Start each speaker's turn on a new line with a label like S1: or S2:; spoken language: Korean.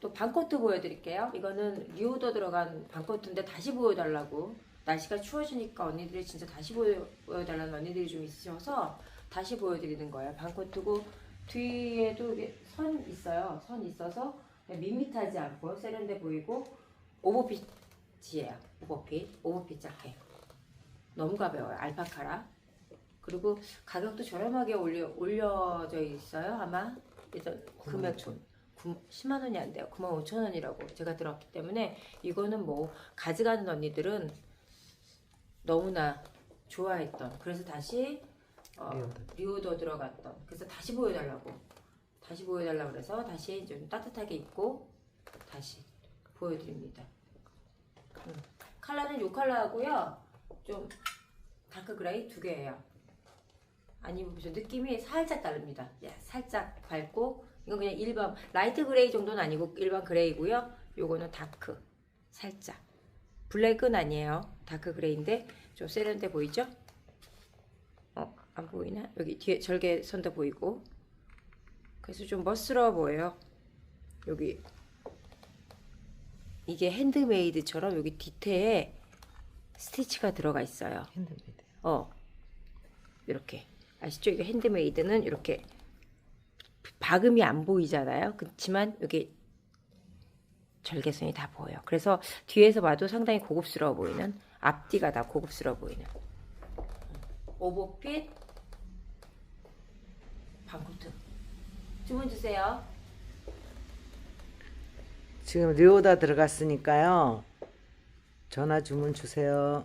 S1: 또 반코트 보여드릴게요. 이거는 리오더 들어간 반코트인데 다시 보여달라고. 날씨가 추워지니까 언니들이 진짜 다시 보여, 보여달라는 언니들이 좀 있으셔서 다시 보여드리는 거예요. 반코트고 뒤에도 이게 선 있어요. 선 있어서 밋밋하지 않고 세련돼 보이고 오버핏이에요. 오버핏, 오버핏 자켓. 너무 가벼워요. 알파카라. 그리고 가격도 저렴하게 올려, 올려져 있어요. 아마 일단 금액 좀 10만 원이 안 돼요. 9만 5천 원이라고 제가 들었기 때문에 이거는 뭐 가져가는 언니들은 너무나 좋아했던 그래서 다시 어,
S2: 리오더.
S1: 들어갔던 그래서 다시 보여달라고 다시 보여달라고 그래서 다시 좀 따뜻하게 입고 다시 보여드립니다. 음. 컬러는 요 컬러하고요 좀 다크 그레이 두 개예요. 아니 보세요 느낌이 살짝 다릅니다. 예, 살짝 밝고 이건 그냥 일반 라이트 그레이 정도는 아니고 일반 그레이고요. 요거는 다크 살짝 블랙은 아니에요. 다크 그레이인데 좀 세련돼 보이죠? 어 안 보이나? 여기 뒤에 절개 선도 보이고 그래서 좀 멋스러워 보여요. 여기 이게 핸드메이드처럼 여기 디테일에 스티치가 들어가 있어요.
S2: 핸드메이드.
S1: 어 이렇게 아시죠? 이게 핸드메이드는 이렇게 박음이 안 보이잖아요. 그렇지만 여기 절개선이 다 보여요. 그래서 뒤에서 봐도 상당히 고급스러워 보이는 앞뒤가 다 고급스러워 보이는 오버핏 반코트 주문 주세요.
S2: 지금 리오다 들어갔으니까요. 전화 주문 주세요.